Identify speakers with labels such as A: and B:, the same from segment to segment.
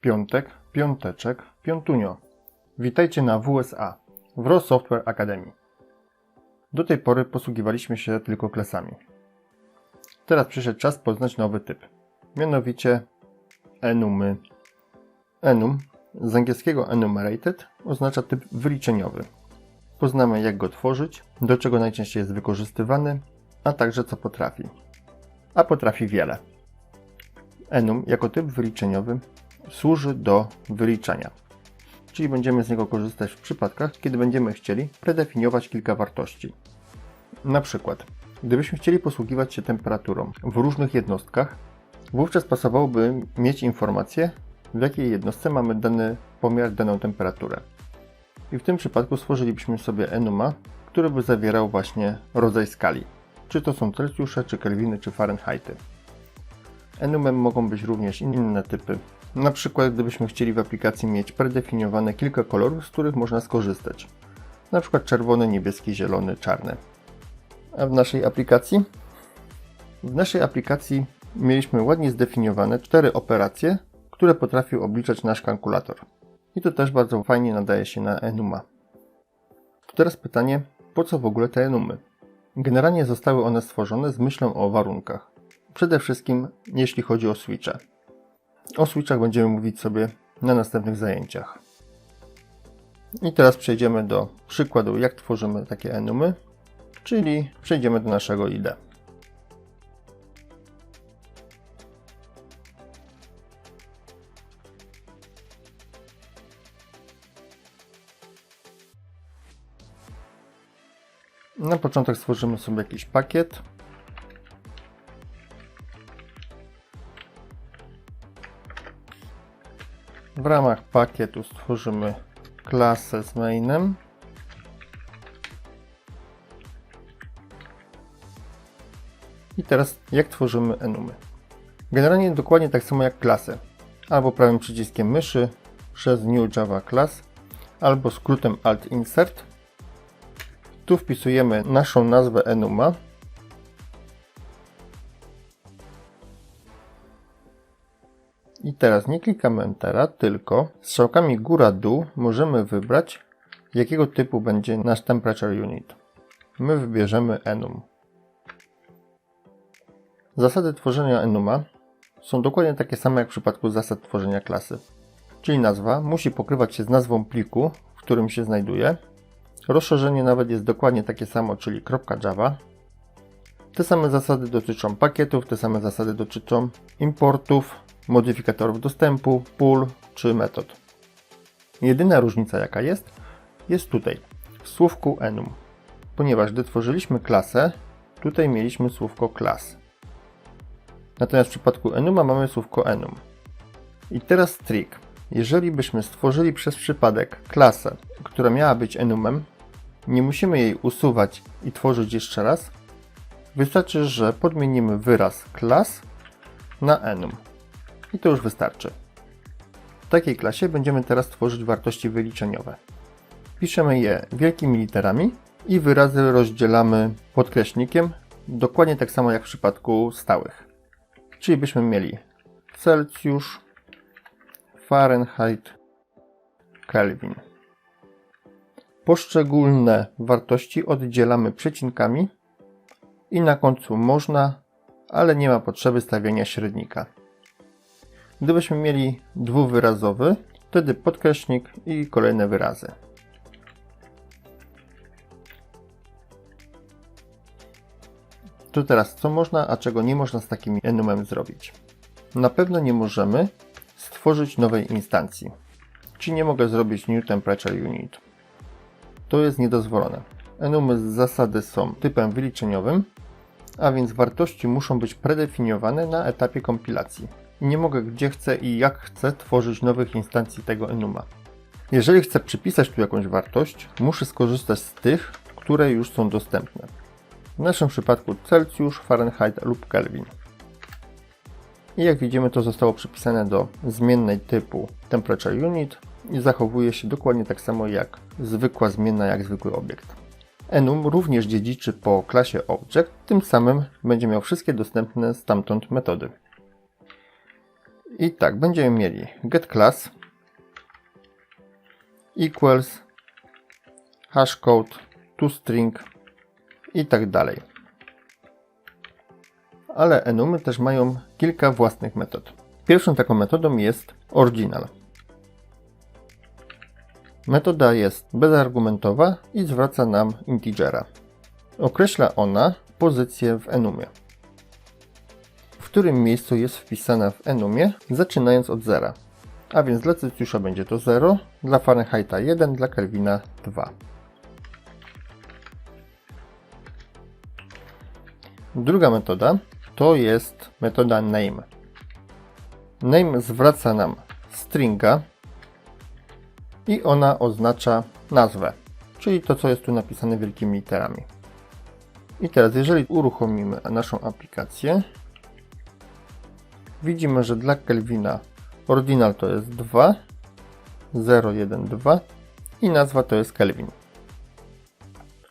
A: piątek, piąteczek, piątunio. Witajcie na WSA, Wro Software Academy. Do tej pory posługiwaliśmy się tylko klasami. Teraz przyszedł czas poznać nowy typ, mianowicie enumy. Enum z angielskiego enumerated oznacza typ wyliczeniowy. Poznamy jak go tworzyć, do czego najczęściej jest wykorzystywany, a także co potrafi. A potrafi wiele. Enum jako typ wyliczeniowy służy do wyliczania. Czyli będziemy z niego korzystać w przypadkach, kiedy będziemy chcieli predefiniować kilka wartości. Na przykład, gdybyśmy chcieli posługiwać się temperaturą w różnych jednostkach, wówczas pasowałoby mieć informację, w jakiej jednostce mamy dany pomiar, daną temperaturę. I w tym przypadku stworzylibyśmy sobie enuma, który by zawierał właśnie rodzaj skali. Czy to są Celsjusze, czy Kelwiny, czy Fahrenheity. Enumem mogą być również inne typy. Na przykład gdybyśmy chcieli w aplikacji mieć predefiniowane kilka kolorów, z których można skorzystać. Na przykład czerwony, niebieski, zielony, czarny. A w naszej aplikacji? W naszej aplikacji mieliśmy ładnie zdefiniowane cztery operacje, które potrafił obliczać nasz kalkulator. I to też bardzo fajnie nadaje się na enuma. Teraz pytanie, po co w ogóle te enumy? Generalnie zostały one stworzone z myślą o warunkach. Przede wszystkim jeśli chodzi o switche. O switchach będziemy mówić sobie na następnych zajęciach. I teraz przejdziemy do przykładu, jak tworzymy takie enumy, czyli przejdziemy do naszego IDE. Na początek stworzymy sobie jakiś pakiet. W ramach pakietu stworzymy klasę z mainem. I teraz jak tworzymy enumy? Generalnie dokładnie tak samo jak klasy. Albo prawym przyciskiem myszy przez New Java Class, albo skrótem Alt Insert. Tu wpisujemy naszą nazwę enuma. I teraz nie klikamy Entera, tylko strzałkami góra-dół możemy wybrać, jakiego typu będzie nasz temperature unit. My wybierzemy enum. Zasady tworzenia enuma są dokładnie takie same jak w przypadku zasad tworzenia klasy. Czyli nazwa musi pokrywać się z nazwą pliku, w którym się znajduje. Rozszerzenie nawet jest dokładnie takie samo, czyli .java. Te same zasady dotyczą pakietów, te same zasady dotyczą importów, modyfikatorów dostępu, pól czy metod. Jedyna różnica jaka jest, jest tutaj, w słówku enum. Ponieważ gdy tworzyliśmy klasę, tutaj mieliśmy słówko class. Natomiast w przypadku enuma mamy słówko enum. I teraz trik. Jeżeli byśmy stworzyli przez przypadek klasę, która miała być enumem, nie musimy jej usuwać i tworzyć jeszcze raz. Wystarczy, że podmienimy wyraz class na enum. I to już wystarczy. W takiej klasie będziemy teraz tworzyć wartości wyliczeniowe. Piszemy je wielkimi literami i wyrazy rozdzielamy podkreślnikiem, dokładnie tak samo jak w przypadku stałych. Czyli byśmy mieli Celsjusz, Fahrenheit, Kelvin. Poszczególne wartości oddzielamy przecinkami i na końcu można, ale nie ma potrzeby stawiania średnika. Gdybyśmy mieli dwuwyrazowy, wtedy podkreśnik i kolejne wyrazy. To teraz co można, a czego nie można z takim enumem zrobić? Na pewno nie możemy stworzyć nowej instancji. Czyli nie mogę zrobić New Temperature Unit. To jest niedozwolone. Enumy z zasady są typem wyliczeniowym, a więc wartości muszą być predefiniowane na etapie kompilacji. Nie mogę gdzie chcę i jak chcę tworzyć nowych instancji tego enuma. Jeżeli chcę przypisać tu jakąś wartość, muszę skorzystać z tych, które już są dostępne. W naszym przypadku Celsjusz, Fahrenheit lub Kelvin. I jak widzimy to zostało przypisane do zmiennej typu Temperature Unit i zachowuje się dokładnie tak samo jak zwykła zmienna, jak zwykły obiekt. Enum również dziedziczy po klasie Object, tym samym będzie miał wszystkie dostępne stamtąd metody. I tak, będziemy mieli getClass equals hashcode toString i tak dalej. Ale enumy też mają kilka własnych metod. Pierwszą taką metodą jest original. Metoda jest bezargumentowa i zwraca nam integera. Określa ona pozycję w enumie. Którym miejscu jest wpisana w enumie, zaczynając od zera. A więc dla Celsjusza będzie to 0, dla Fahrenheita 1, dla Kelvina 2. Druga metoda to jest metoda name. Name zwraca nam stringa i ona oznacza nazwę, czyli to, co jest tu napisane wielkimi literami. I teraz, jeżeli uruchomimy naszą aplikację, widzimy, że dla Kelvina ordinal to jest 2, 0, 1, 2 i nazwa to jest Kelvin.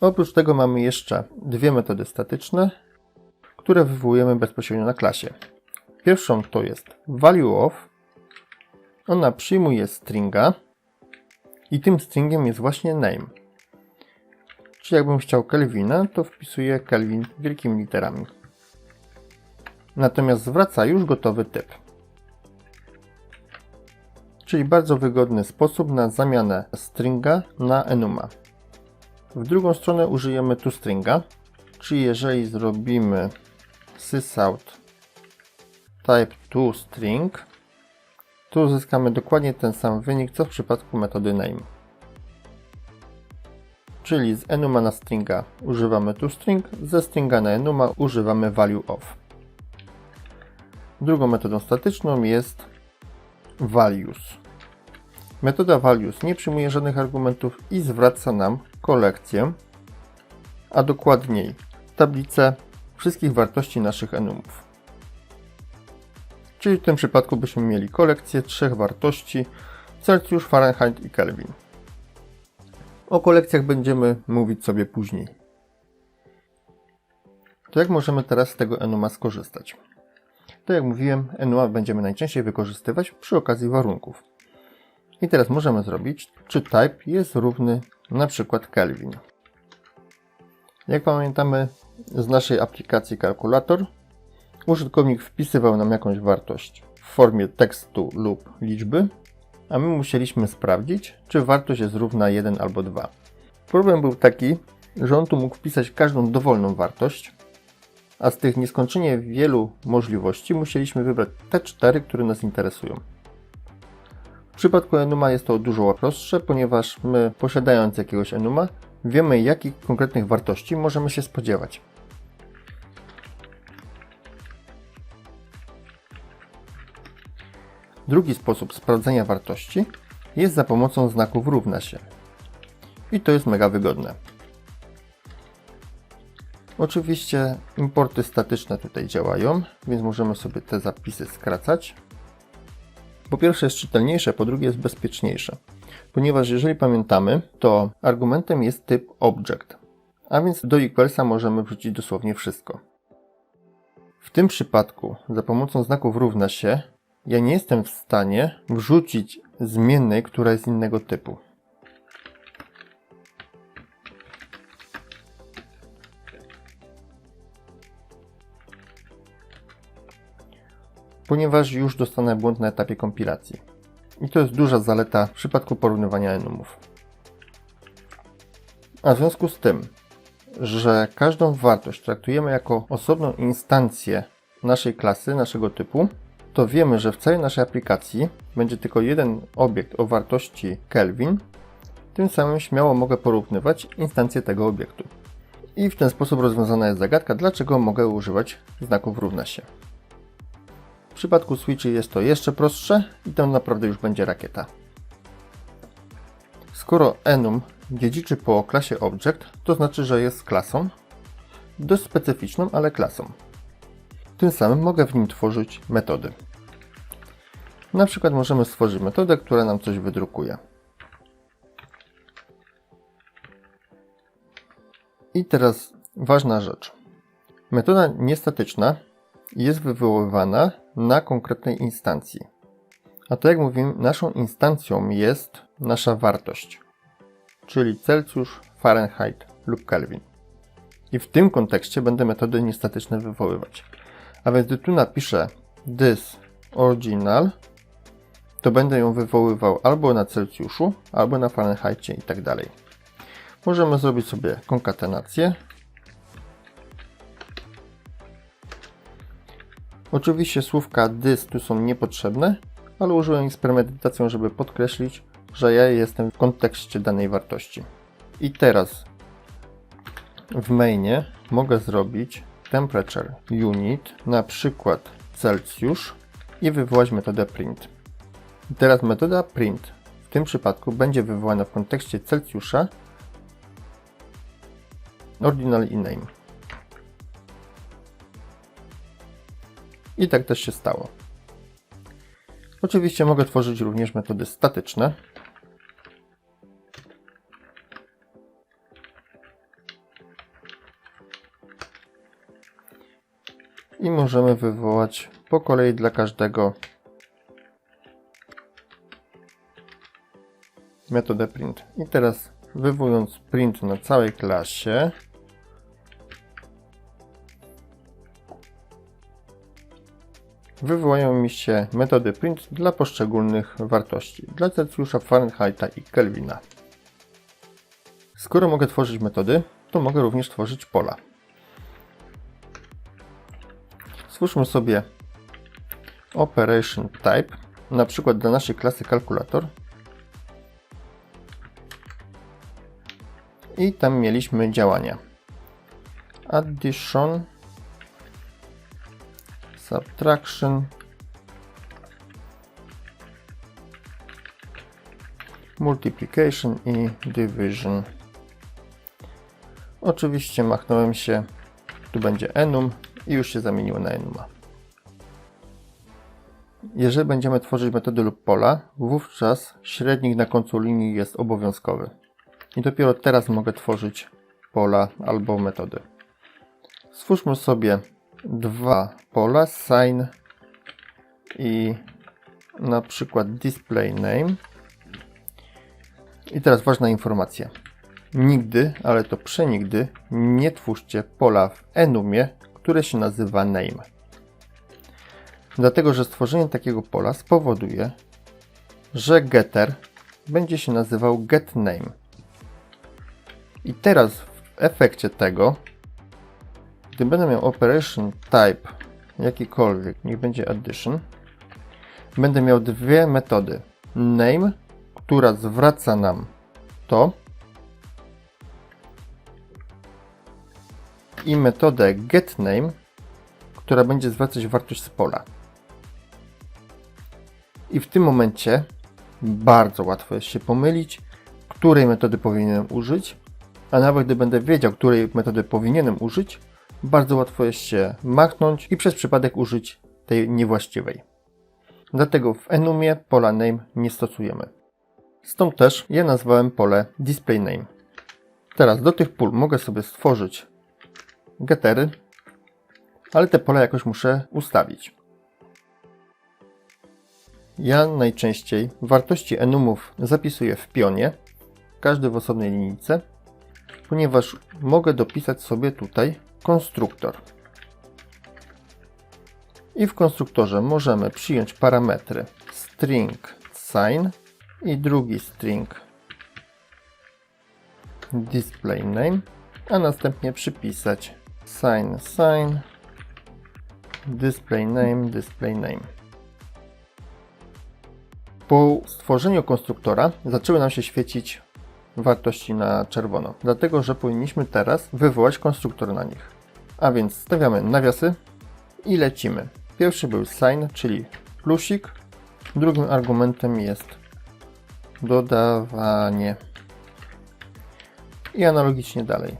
A: Oprócz tego mamy jeszcze dwie metody statyczne, które wywołujemy bezpośrednio na klasie. Pierwszą to jest value of. Ona przyjmuje stringa i tym stringiem jest właśnie name. Czyli jakbym chciał Kelvina, to wpisuję Kelvin wielkimi literami. Natomiast zwraca już gotowy typ. Czyli bardzo wygodny sposób na zamianę stringa na enuma. W drugą stronę użyjemy toStringa, czyli jeżeli zrobimy sysout type toString, to uzyskamy dokładnie ten sam wynik, co w przypadku metody name. Czyli z enuma na stringa używamy toString, ze stringa na enuma używamy value of. Drugą metodą statyczną jest values. Metoda values nie przyjmuje żadnych argumentów i zwraca nam kolekcję, a dokładniej tablicę wszystkich wartości naszych enumów. Czyli w tym przypadku byśmy mieli kolekcję trzech wartości Celsius, Fahrenheit i Kelvin. O kolekcjach będziemy mówić sobie później. To jak możemy teraz z tego enuma skorzystać? To jak mówiłem, enuma będziemy najczęściej wykorzystywać przy okazji warunków. I teraz możemy zrobić, czy type jest równy na przykład Kelvin. Jak pamiętamy z naszej aplikacji kalkulator, użytkownik wpisywał nam jakąś wartość w formie tekstu lub liczby, a my musieliśmy sprawdzić, czy wartość jest równa 1 albo 2. Problem był taki, że on tu mógł wpisać każdą dowolną wartość, a z tych nieskończenie wielu możliwości musieliśmy wybrać te cztery, które nas interesują. W przypadku enuma jest to dużo prostsze, ponieważ my posiadając jakiegoś enuma wiemy jakich konkretnych wartości możemy się spodziewać. Drugi sposób sprawdzenia wartości jest za pomocą znaków równa się. I to jest mega wygodne. Oczywiście importy statyczne tutaj działają, więc możemy sobie te zapisy skracać. Po pierwsze jest czytelniejsze, po drugie jest bezpieczniejsze. Ponieważ jeżeli pamiętamy, to argumentem jest typ object, a więc do equalsa możemy wrzucić dosłownie wszystko. W tym przypadku za pomocą znaków równa się ja nie jestem w stanie wrzucić zmiennej, która jest innego typu. Ponieważ już dostanę błąd na etapie kompilacji. I to jest duża zaleta w przypadku porównywania enumów. A w związku z tym, że każdą wartość traktujemy jako osobną instancję naszej klasy, naszego typu, to wiemy, że w całej naszej aplikacji będzie tylko jeden obiekt o wartości Kelvin, tym samym śmiało mogę porównywać instancje tego obiektu. I w ten sposób rozwiązana jest zagadka, dlaczego mogę używać znaków równa się. W przypadku switchy jest to jeszcze prostsze i to naprawdę już będzie rakieta. Skoro enum dziedziczy po klasie object, to znaczy, że jest klasą, dość specyficzną, ale klasą. Tym samym mogę w nim tworzyć metody. Na przykład możemy stworzyć metodę, która nam coś wydrukuje. I teraz ważna rzecz. Metoda niestatyczna jest wywoływana na konkretnej instancji. A to jak mówiłem, naszą instancją jest nasza wartość, czyli Celsjusz, Fahrenheit lub Kelvin. I w tym kontekście będę metody niestatyczne wywoływać. A więc gdy tu napiszę this original, to będę ją wywoływał albo na Celsjuszu, albo na Fahrenheitie i tak dalej. Możemy zrobić sobie konkatenację. Oczywiście słówka this tu są niepotrzebne, ale użyłem ich z premedytacją, żeby podkreślić, że ja jestem w kontekście danej wartości. I teraz w mainie mogę zrobić temperature unit, na przykład Celsjusz i wywołać metodę print. I teraz metoda print w tym przypadku będzie wywołana w kontekście Celsjusza ordinal i name. I tak też się stało. Oczywiście mogę tworzyć również metody statyczne. I możemy wywołać po kolei dla każdego metodę print. I teraz wywołując print na całej klasie, wywołają mi się metody print dla poszczególnych wartości, dla Celsjusza, Fahrenheita i Kelvina. Skoro mogę tworzyć metody, to mogę również tworzyć pola. Stwórzmy sobie operation type, na przykład dla naszej klasy kalkulator. I tam mieliśmy działania. Addition, subtraction, multiplication i division. Oczywiście machnąłem się, tu będzie enum i już się zamieniło na enuma. Jeżeli będziemy tworzyć metody lub pola, wówczas średnik na końcu linii jest obowiązkowy. I dopiero teraz mogę tworzyć pola albo metody. Stwórzmy sobie dwa pola, sign i na przykład display name. I teraz ważna informacja. Nigdy, ale to przenigdy, nie twórzcie pola w enumie, które się nazywa name. Dlatego, że stworzenie takiego pola spowoduje, że getter będzie się nazywał getName. I teraz w efekcie tego, gdy będę miał operation type jakikolwiek, niech będzie addition, będę miał dwie metody. Name, która zwraca nam to i metodę getName, która będzie zwracać wartość z pola. I w tym momencie bardzo łatwo jest się pomylić, której metody powinienem użyć, a nawet gdy będę wiedział, której metody powinienem użyć, bardzo łatwo jest się machnąć i przez przypadek użyć tej niewłaściwej. Dlatego w enumie pola name nie stosujemy. Stąd też je nazwałem pole display name. Teraz do tych pól mogę sobie stworzyć gettery, ale te pola jakoś muszę ustawić. Ja najczęściej wartości enumów zapisuję w pionie, każdy w osobnej linijce, ponieważ mogę dopisać sobie tutaj konstruktor. I w konstruktorze możemy przyjąć parametry string sign i drugi string display name, a następnie przypisać sign sign display name display name. Po stworzeniu konstruktora zaczęły nam się świecić wartości na czerwono, dlatego że powinniśmy teraz wywołać konstruktor na nich. A więc stawiamy nawiasy i lecimy. Pierwszy był sign, czyli plusik. Drugim argumentem jest dodawanie. I analogicznie dalej.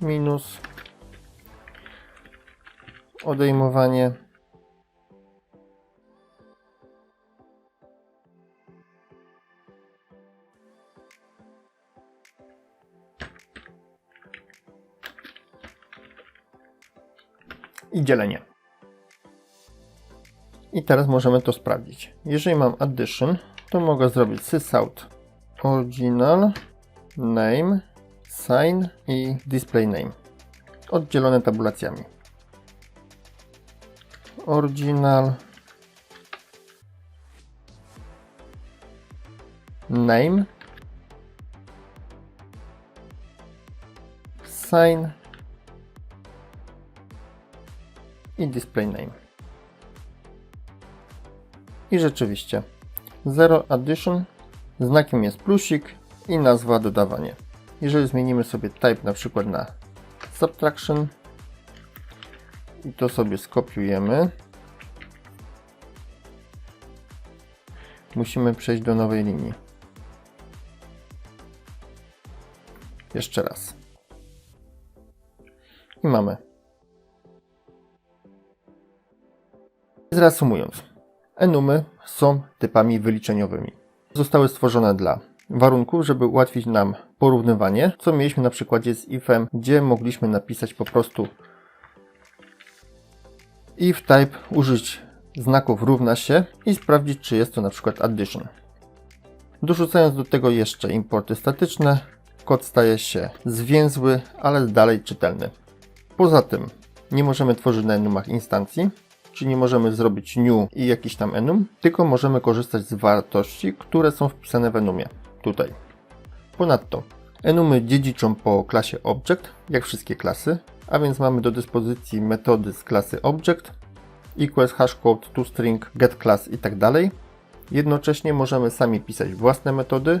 A: Minus. Odejmowanie. I dzielenie. I teraz możemy to sprawdzić. Jeżeli mam addition, to mogę zrobić sysout original name sign i display name oddzielone tabulacjami. Original name sign i display name. I rzeczywiście zero addition znakiem jest plusik i nazwa dodawanie. Jeżeli zmienimy sobie type na przykład na subtraction i to sobie skopiujemy, musimy przejść do nowej linii. Jeszcze raz. I mamy. Zreasumując, enumy są typami wyliczeniowymi. Zostały stworzone dla warunków, żeby ułatwić nam porównywanie, co mieliśmy na przykładzie z ifem, gdzie mogliśmy napisać po prostu if type, użyć znaków równa się i sprawdzić, czy jest to na przykład addition. Dorzucając do tego jeszcze importy statyczne, kod staje się zwięzły, ale dalej czytelny. Poza tym nie możemy tworzyć na enumach instancji, czyli nie możemy zrobić new i jakiś tam enum, tylko możemy korzystać z wartości, które są wpisane w enumie. Tutaj. Ponadto enumy dziedziczą po klasie object, jak wszystkie klasy, a więc mamy do dyspozycji metody z klasy object, equals hashcode, toString, getClass i tak dalej. Jednocześnie możemy sami pisać własne metody,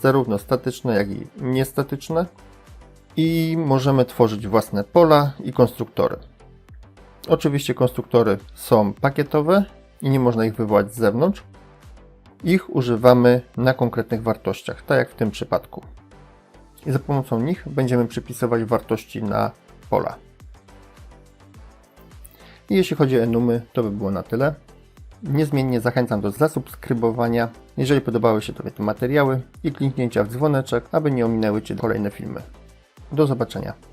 A: zarówno statyczne, jak i niestatyczne i możemy tworzyć własne pola i konstruktory. Oczywiście konstruktory są pakietowe i nie można ich wywołać z zewnątrz. Ich używamy na konkretnych wartościach, tak jak w tym przypadku. I za pomocą nich będziemy przypisywać wartości na pola. I jeśli chodzi o enumy, to by było na tyle. Niezmiennie zachęcam do zasubskrybowania, jeżeli podobały się Tobie te materiały i kliknięcia w dzwoneczek, aby nie ominęły Cię kolejne filmy. Do zobaczenia.